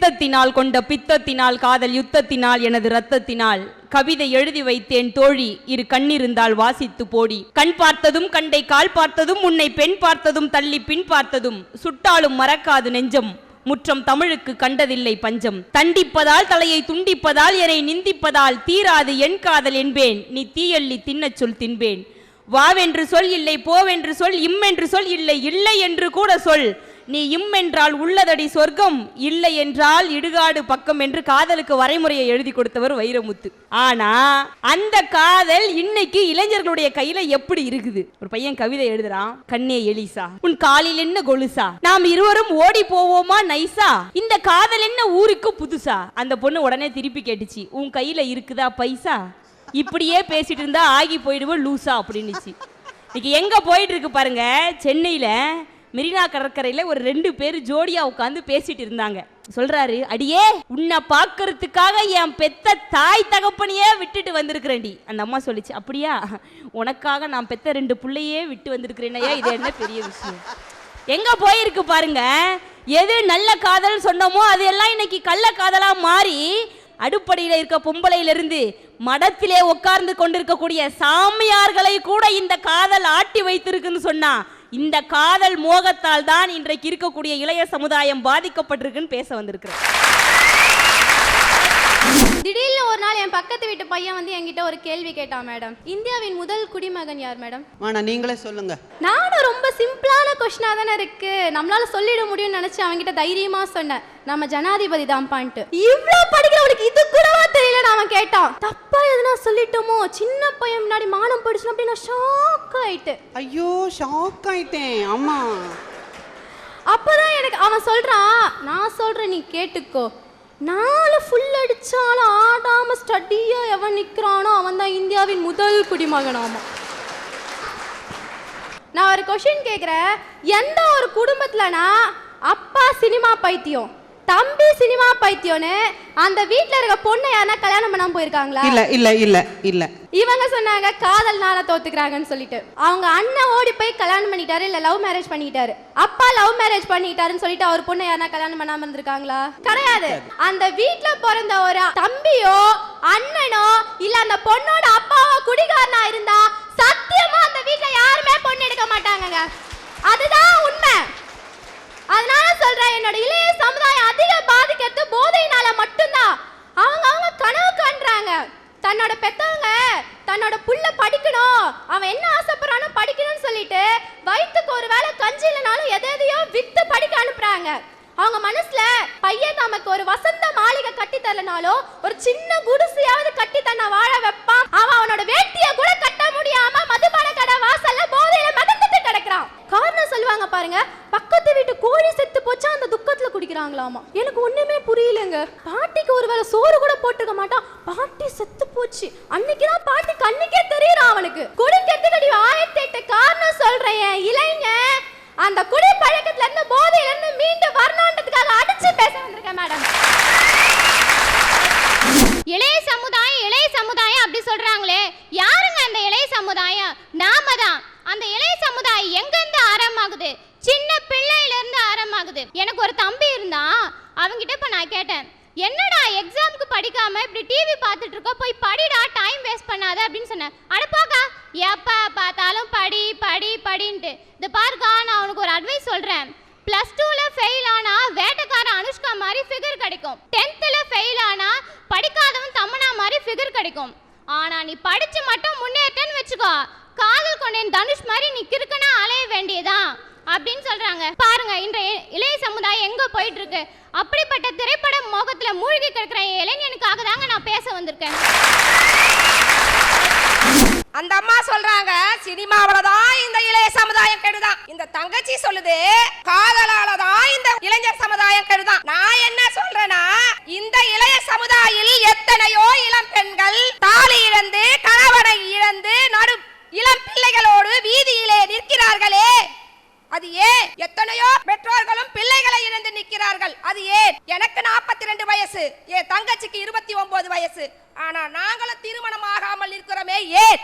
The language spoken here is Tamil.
பித்தத்தினால் கொண்ட பித்தத்தினால் காதல் யுத்தத்தினால் எனது ரத்தத்தினால் கவிதை எழுதி வைத்தேன் தோழி இரு கண்ணிருந்தால் வாசித்து போடி. கண் பார்த்ததும் கண்டை கால் பார்த்ததும் உன்னை பெண் பார்த்ததும் தள்ளி பின் பார்த்ததும். சுட்டாலும் மறக்காது நெஞ்சம் முற்றம் தமிழுக்கு கண்டதில்லை பஞ்சம். தண்டிப்பதால் தலையை துண்டிப்பதால் என்னை நிந்திப்பதால் தீராது என் காதல் என்பேன். நீ தீயள்ளி தின்னச் சொல் தின்பேன். வாவென்று சொல் இல்லை போவென்று சொல் இம்மென்று சொல் இல்லை இல்லை என்று கூட சொல். நீ இம் என்றால் உள்ளதடி சொர்க்கம். இல்லை என்றால் இடுகாடு பக்கம் என்று காதலுக்கு வரைமுறையை எழுதி கொடுத்தவர் வைரமுத்து. ஆனா அந்த காதல் இன்னைக்கு இளைஞர்களுடைய கையில எப்படி இருக்குது? ஒரு பையன் கவிதை எழுதுறான் கண்ணே எலிசா உன் காலில் என்ன கொலுசா? நாம் இருவரும் ஓடி போவோமா நைசா? இந்த காதல் என்ன ஊருக்கு புதுசா? அந்த பொண்ணு உடனே திருப்பி கேட்டுச்சு உன் கையில இருக்குதா பைசா? இப்படியே பேசிட்டு இருந்தா ஆகி போயிடுவோம் லூசா அப்படின்னுச்சு. இன்னைக்கு எங்க போயிட்டு இருக்கு பாருங்க சென்னையில மெரினா கடற்கரையில் ஒரு ரெண்டு பேர் ஜோடியா உட்காந்து பேசிட்டு இருந்தாங்க. சொல்றாரு அடியே உன்னை பார்க்கறதுக்காக என் பெத்த தாய் தகப்பனையே விட்டுட்டு வந்திருக்கிறேன்டி. அந்த அம்மா சொல்லிச்சு அப்படியா? உனக்காக நான் பெத்த ரெண்டு பிள்ளையே விட்டு வந்திருக்கிறேனையா இது என்ன பெரிய விஷயம்? எங்க போயிருக்கு பாருங்க எது நல்ல காதல் சொன்னோமோ அது எல்லாம் இன்னைக்கு கள்ள காதலா மாறி அடுப்படையில இருக்க பொம்பளையிலிருந்து மடத்திலே உட்கார்ந்து கொண்டிருக்கக்கூடிய சாமியார்களை கூட இந்த காதல் ஆட்டி வைத்திருக்குன்னு சொன்னா இந்த காதல் மோகத்தால் தான் இன்றைக்கு இருக்கக்கூடிய இளைய சமுதாயம் பாதிக்கப்பட்டிருக்குன்னு பேச வந்திருக்கிறேன் திடீர்னு ஒரு நாள் என் பக்கத்து வீட்டு பையன் வந்து என்கிட்ட ஒரு கேள்வி கேட்டான் மேடம் இந்தியாவின் முதல் குடிமகன் யார் மேடம்? வேணா நீங்களே சொல்லுங்க. நானும் ரொம்ப சிம்பிளான கொஸ்டினா தானே இருக்கு. நம்மளால சொல்லிட முடியும்னு நினைச்சு அவன்கிட்ட தைரியமா சொன்னேன். நம்ம ஜனாதிபதி தான்ப்பான்ட்டு இவ்ளோ படிக்கிறவனுக்கு இது கூடவா தெரியல அவன் கேட்டான். தப்பா எதுனா சொல்லிட்டோமோ? சின்ன பையன் முன்னாடி மானம் படிச்சு அப்படி நான் ஷாக் ஆயிட்டு. ஐயோ ஷாக் ஆயிட்டேன். ஆமா அப்பதான் எனக்கு அவன் சொல்றான் நான் சொல்றேன் நீ கேட்டுக்கோ. நாலு ஃபுல் அடிச்சாலும் ஆடாம ஸ்டடியா எவன் நிக்கிறானோ அவன் தான் இந்தியாவின் முதல் குடிமகனாமா. நான் ஒரு கொஷின் கேக்குறேன். எந்த ஒரு குடும்பத்துலனா அப்பா சினிமா பைத்தியம்? தம்பி சினிமா பைத்தியம்னு அந்த வீட்ல இருக்க பொண்ணை யாருன்னா கல்யாணம் பண்ணாம போயிருக்காங்களா? இல்ல இல்ல இல்ல இல்ல. இவங்க சொன்னாங்க காதல்னால தோத்துக்கிறாங்கன்னு சொல்லிட்டு. அவங்க அண்ணன் ஓடி போய் கல்யாணம் பண்ணிட்டாரு இல்ல லவ் மேரேஜ் பண்ணிட்டாரு. அப்பா லவ் மேரேஜ் பண்ணிட்டாருன்னு சொல்லிட்டு அவர் பொண்ணை யாரா கல்யாணம் பண்ணாம இருந்திருக்காங்களா? கிடையாது. அந்த வீட்ல பிறந்த ஒரு தம்பியோ அண்ணனோ இல்ல அந்த பொண்ணோட அப்பாவோ ஒரு இல்லைனாலும் எதை எதையோ வித்து படிக்க அனுப்புறாங்க. அவங்க மனசுல பையன் நமக்கு ஒரு வசந்த மாளிகை கட்டி தரலனாலும் ஒரு சின்ன குடிசையாவது கட்டி தன்னை வாழ வைப்பான். அவன் அவனோட வேட்டிய கூட கட்ட முடியாம மதுபான கடை வாசல்ல போதையில மிதந்துட்டு கிடக்குறான். காரணம் சொல்லுவாங்க பாருங்க பக்கத்து வீட்டு கோழி செத்து போச்சா அந்த துக்கத்துல குடிக்கிறாங்களாமா. எனக்கு ஒண்ணுமே புரியலங்க. பாட்டிக்கு ஒருவேளை சோறு கூட போட்டுக்க மாட்டான். பாட்டி செத்து போச்சு. அன்னைக்குதான் பாட்டி கண்ணுக்கே தெரியுறான் அவனுக்கு. குடிக்கிறதுக்கு ஆயிரத்தி எட்டு காரணம் சொல்றேன் என் இளைஞன் அந்த குடி பழக்கத்துல இருந்து போதையில இருந்து மீண்டு வரணுன்றதுக்காக அடிச்சு பேச வந்திருக்கேன் மேடம். இளைய சமுதாயம் இளைய சமுதாயம் அப்படி சொல்றாங்களே. யாருங்க அந்த இளைய சமுதாயம்? நாம தான். அந்த இளைய சமுதாயம் எங்கிருந்து ஆரம்பமாகுது? சின்ன பிள்ளையில இருந்து ஆரம்பமாகுது. எனக்கு ஒரு தம்பி இருந்தா அவங்கிட்ட இப்ப நான் கேட்டேன் என்னடா எக்ஸாமுக்கு படிக்காம இப்படி டிவி பார்த்துட்டு இருக்கோ? போய் படிடா டைம் வேஸ்ட் பண்ணாத அப்படின்னு சொன்னேன். அடப்பாக்கா எப்ப பார்த்தாலும் படி இந்த பாருக்கா நான் அவனுக்கு ஒரு அட்வைஸ் சொல்றேன். பிளஸ் டூல ஃபெயில் ஆனா வேட்டைக்கார அனுஷ்கா மாதிரி ஃபிகர் கிடைக்கும். டென்த்தில் ஃபெயில் ஆனா படிக்காதவன் தமனா மாதிரி ஃபிகர் கிடைக்கும். ஆனா நீ படிச்சு மட்டும் முன்னேற்றன்னு வச்சுக்கோ. காதல் கொண்டேன் தனுஷ் மாதிரி நீ கிறுக்கனா அலைய வேண்டியதான் அப்படின்னு சொல்றாங்க. பாருங்க இன்றைய இளைய சமுதாயம் எங்க போயிட்டு இருக்கு அப்படிப்பட்ட திரைப்பட மோகத்துல மூழ்கி கிடக்கிற இளைஞனுக்காக தாங்க நான் பேச வந்திருக்கேன். அந்த அம்மா சொல்றாங்க சினிமாவில தான் இந்த இளைய சமுதாயம் கெடுதான். இந்த தங்கச்சி சொல்லுது காதலால தான் இந்த இளைஞர் சமுதாயம் கெடுதான். நான் என்ன சொல்றேன்னா இந்த இளைய சமுதாயில் எத்தனையோ இளம் பெண்கள் தாலி இழந்து கணவனை இழந்து நடு இளம் பிள்ளைகளோடு வீதியிலே நிற்கிறார்களே. அது ஏன்? எத்தனையோ பெற்றோர்களும் பிள்ளைகளை இழந்து நிற்கிறார்கள். அது ஏன்? எனக்கு 42 ரெண்டு வயசு என் தங்கச்சிக்கு இருபத்தி ஒன்பது வயசு. ஆனா நாங்களும் திருமணம் ஆகாமல் இருக்கிறோமே ஏன்?